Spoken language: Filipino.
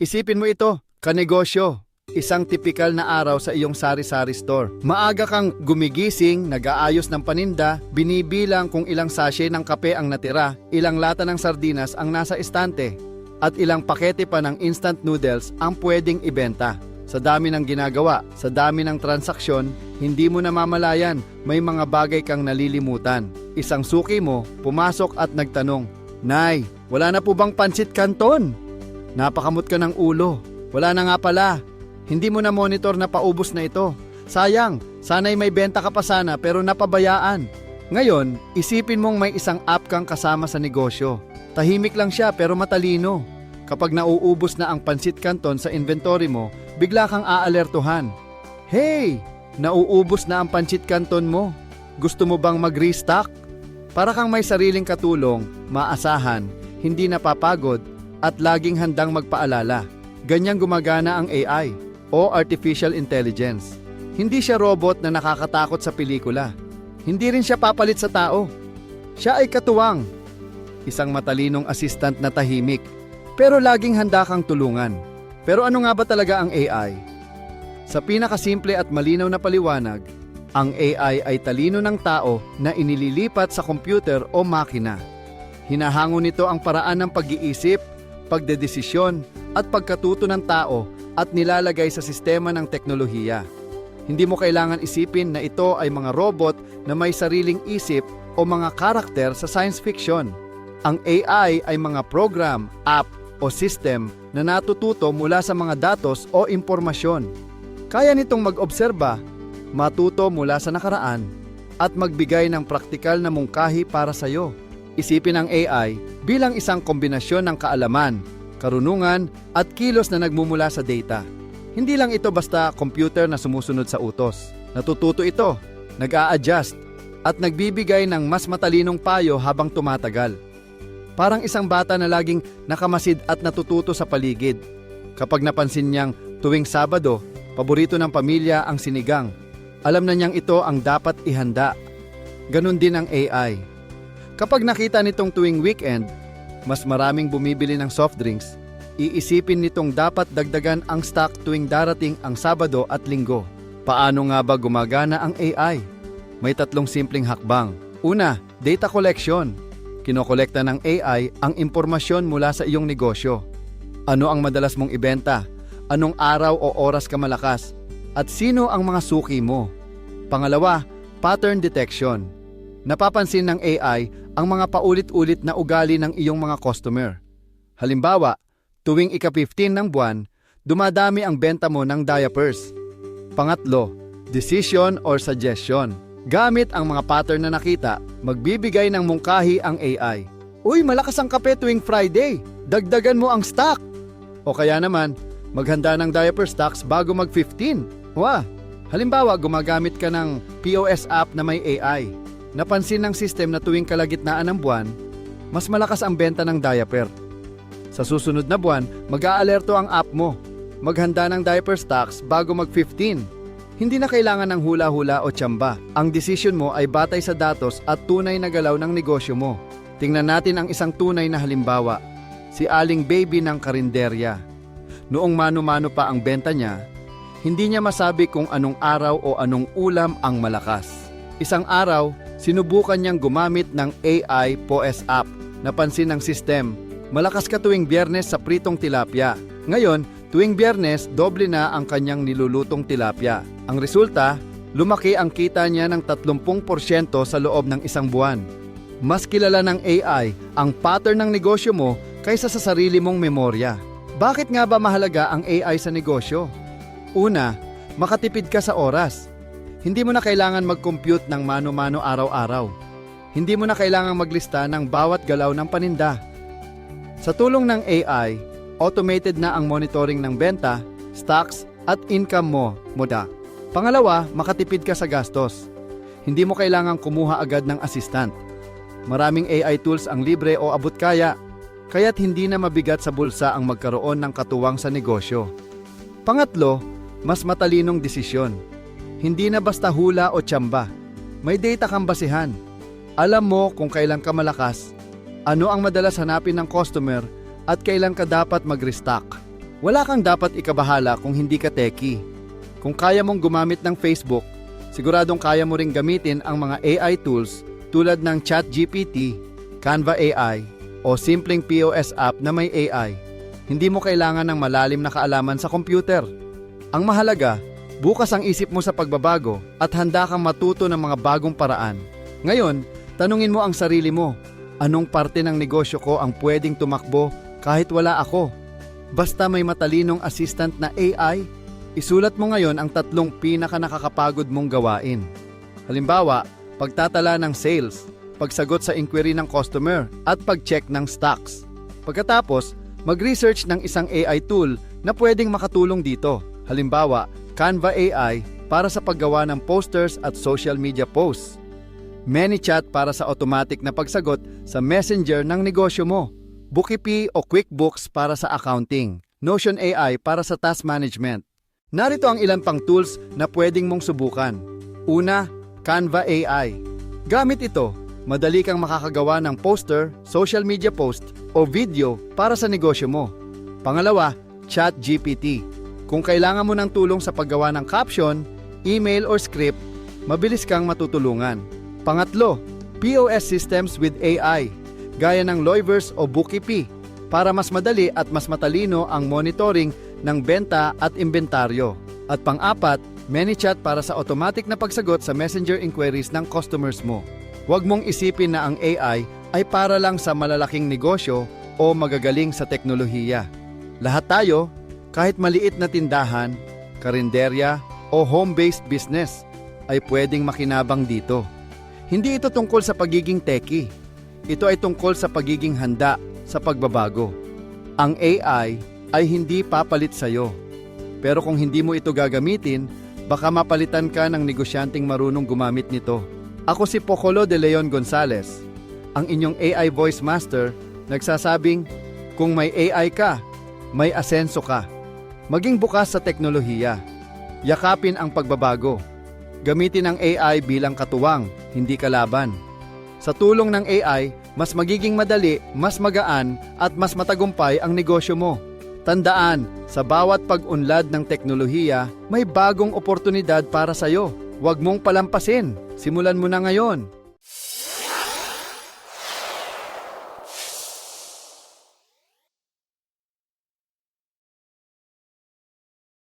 Isipin mo ito, kanegosyo. Isang tipikal na araw sa iyong sari-sari store. Maaga kang gumigising, nag-aayos ng paninda, binibilang kung ilang sachet ng kape ang natira, ilang lata ng sardinas ang nasa estante, at ilang pakete pa ng instant noodles ang pwedeng ibenta. Sa dami ng ginagawa, sa dami ng transaksyon, hindi mo namamalayan, may mga bagay kang nalilimutan. Isang suki mo, pumasok at nagtanong, Nay, wala na po bang pansit kanton? Napakamot ka ng ulo. Wala na nga pala. Hindi mo na monitor na paubos na ito. Sayang, sana'y may benta ka pa sana pero napabayaan. Ngayon, isipin mong may isang app kang kasama sa negosyo. Tahimik lang siya pero matalino. Kapag nauubos na ang pansit kanton sa inventory mo, bigla kang aalertuhan. Hey! Nauubos na ang pansit kanton mo. Gusto mo bang mag-restock? Para kang may sariling katulong, maasahan, hindi napapagod, at laging handang magpaalala. Ganyang gumagana ang AI o Artificial Intelligence. Hindi siya robot na nakakatakot sa pelikula. Hindi rin siya papalit sa tao. Siya ay katuwang. Isang matalinong assistant na tahimik, pero laging handa kang tulungan. Pero ano nga ba talaga ang AI? Sa pinakasimple at malinaw na paliwanag, ang AI ay talino ng tao na inililipat sa computer o makina. Hinahango nito ang paraan ng pag-iisip, pagdedesisyon at pagkatuto ng tao at nilalagay sa sistema ng teknolohiya. Hindi mo kailangan isipin na ito ay mga robot na may sariling isip o mga karakter sa science fiction. Ang AI ay mga program, app o system na natututo mula sa mga datos o impormasyon. Kaya nitong mag-obserba, matuto mula sa nakaraan, at magbigay ng praktikal na mungkahi para sa iyo. Isipin ang AI bilang isang kombinasyon ng kaalaman, karunungan at kilos na nagmumula sa data. Hindi lang ito basta computer na sumusunod sa utos. Natututo ito, nag-a-adjust, at nagbibigay ng mas matalinong payo habang tumatagal. Parang isang bata na laging nakamasid at natututo sa paligid. Kapag napansin niyang tuwing Sabado, paborito ng pamilya ang sinigang. Alam na niyang ito ang dapat ihanda. Ganon din ang AI. Kapag nakita nitong tuwing weekend, mas maraming bumibili ng soft drinks, iisipin nitong dapat dagdagan ang stock tuwing darating ang Sabado at Linggo. Paano nga ba gumagana ang AI? May tatlong simpleng hakbang. Una, data collection. Kinokolekta ng AI ang impormasyon mula sa iyong negosyo. Ano ang madalas mong ibenta? Anong araw o oras ka malakas? At sino ang mga suki mo? Pangalawa, pattern detection. Napapansin ng AI ang mga paulit-ulit na ugali ng iyong mga customer. Halimbawa, tuwing ika-15 ng buwan, dumadami ang benta mo ng diapers. Pangatlo, decision or suggestion. Gamit ang mga pattern na nakita, magbibigay ng mungkahi ang AI. Uy, malakas ang kape tuwing Friday. Dagdagan mo ang stock. O kaya naman, maghanda ng diaper stocks bago mag-15. Wah! Halimbawa, gumagamit ka ng POS app na may AI. Napansin ng system na tuwing kalagitnaan ng buwan, mas malakas ang benta ng diaper. Sa susunod na buwan, mag-aalerto ang app mo. Maghanda ng diaper stocks bago mag-15. Hindi na kailangan ng hula-hula o tsamba. Ang desisyon mo ay batay sa datos at tunay na galaw ng negosyo mo. Tingnan natin ang isang tunay na halimbawa. Si Aling Baby ng Karinderya. Noong mano-mano pa ang benta niya, hindi niya masabi kung anong araw o anong ulam ang malakas. Isang araw, sinubukan niyang gumamit ng AI POS app. Napansin ng system, malakas ka tuwing biyernes sa pritong tilapia. Ngayon, tuwing biyernes, doble na ang kanyang nilulutong tilapia. Ang resulta, lumaki ang kita niya ng 30% sa loob ng isang buwan. Mas kilala ng AI ang pattern ng negosyo mo kaysa sa sarili mong memorya. Bakit nga ba mahalaga ang AI sa negosyo? Una, makatipid ka sa oras. Hindi mo na kailangan mag-compute ng mano-mano araw-araw. Hindi mo na kailangang maglista ng bawat galaw ng paninda. Sa tulong ng AI, automated na ang monitoring ng benta, stocks, at income mo, moda. Pangalawa, makatipid ka sa gastos. Hindi mo kailangang kumuha agad ng assistant. Maraming AI tools ang libre o abot kaya, kaya't hindi na mabigat sa bulsa ang magkaroon ng katuwang sa negosyo. Pangatlo, mas matalinong desisyon. Hindi na basta hula o tsamba. May data kang basihan. Alam mo kung kailan ka malakas, ano ang madalas hanapin ng customer at kailan ka dapat mag-restock. Wala kang dapat ikabahala kung hindi ka techie. Kung kaya mong gumamit ng Facebook, siguradong kaya mo ring gamitin ang mga AI tools tulad ng ChatGPT, Canva AI, o simpleng POS app na may AI. Hindi mo kailangan ng malalim na kaalaman sa computer. Ang mahalaga, bukas ang isip mo sa pagbabago at handa kang matuto ng mga bagong paraan. Ngayon, tanungin mo ang sarili mo, anong parte ng negosyo ko ang pwedeng tumakbo kahit wala ako? Basta may matalinong assistant na AI, isulat mo ngayon ang tatlong pinaka nakakapagod mong gawain. Halimbawa, pagtatala ng sales, pagsagot sa inquiry ng customer, at pag-check ng stocks. Pagkatapos, mag-research ng isang AI tool na pwedeng makatulong dito. Halimbawa, Canva AI para sa paggawa ng posters at social media posts. ManyChat para sa automatic na pagsagot sa messenger ng negosyo mo. Bookipi o QuickBooks para sa accounting. Notion AI para sa task management. Narito ang ilan pang tools na pwedeng mong subukan. Una, Canva AI. Gamit ito, madali kang makakagawa ng poster, social media post o video para sa negosyo mo. Pangalawa, ChatGPT. Kung kailangan mo ng tulong sa paggawa ng caption, email or script, mabilis kang matutulungan. Pangatlo, POS systems with AI, gaya ng Loivers o Bookipi, para mas madali at mas matalino ang monitoring ng benta at inventaryo. At pang-apat, ManyChat para sa automatic na pagsagot sa messenger inquiries ng customers mo. Huwag mong isipin na ang AI ay para lang sa malalaking negosyo o magagaling sa teknolohiya. Lahat tayo, kahit maliit na tindahan, karinderya o home-based business, ay pwedeng makinabang dito. Hindi ito tungkol sa pagiging techie. Ito ay tungkol sa pagiging handa sa pagbabago. Ang AI ay hindi papalit sa iyo. Pero kung hindi mo ito gagamitin, baka mapalitan ka ng negosyanteng marunong gumamit nito. Ako si Pocolo de Leon Gonzalez, ang inyong AI voice master, nagsasabing, kung may AI ka, may asenso ka. Maging bukas sa teknolohiya. Yakapin ang pagbabago. Gamitin ang AI bilang katuwang, hindi kalaban. Sa tulong ng AI, mas magiging madali, mas magaan, at mas matagumpay ang negosyo mo. Tandaan, sa bawat pag-unlad ng teknolohiya, may bagong oportunidad para sa iyo. Huwag mong palampasin. Simulan mo na ngayon.